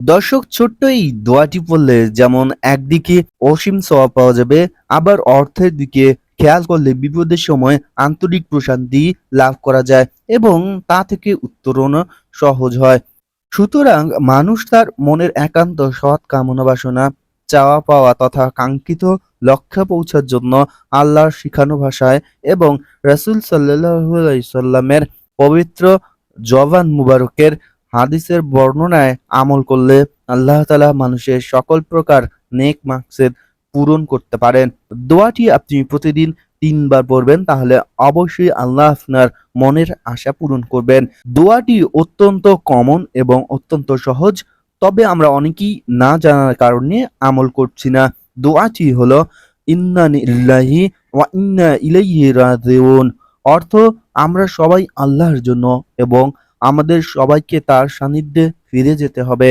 দর্শক, ছোট্ট এই দোয়াটি পড়লে যেমন একদিকে অসীম সওয়াব পাওয়া যাবে, আবার অর্থের দিকে খেয়াল করলে বিপদের সময় আন্তরিক প্রশান্তি লাভ করা যায় এবং তা থেকে উত্তরণও সহজ হয়। সুতরাং মানুষ তার মনের একান্ত সৎ কামনা বাসনা, চাওয়া পাওয়া তথা কাঙ্ক্ষিত লক্ষ্যে পৌঁছার জন্য আল্লাহর শিখানো ভাষায় এবং রাসূল আলাইহি সাল্লামের পবিত্র জবান মুবারকের হাদিসের বর্ণনায় আমল করলে আল্লাহ তাআলা মানুষের সকল প্রকার নেক মাকসেদ পূরণ করতে পারেন। দোয়াটি আপনি প্রতিদিন তিনবার পড়বেন, তাহলে অবশ্যই আল্লাহ আপনার মনের আশা পূরণ করবেন। দোয়াটি অত্যন্ত কমন এবং অত্যন্ত সহজ, তবে আমরা অনেকেই না জানার কারণে আমল করছি না। দোয়াটি হলো, ইন্না ইন্না ইলাইহি রাজিউন অর্থ আমরা সবাই আল্লাহর জন্য এবং আমাদের সবাইকে তার সান্নিধ্যে ফিরে যেতে হবে।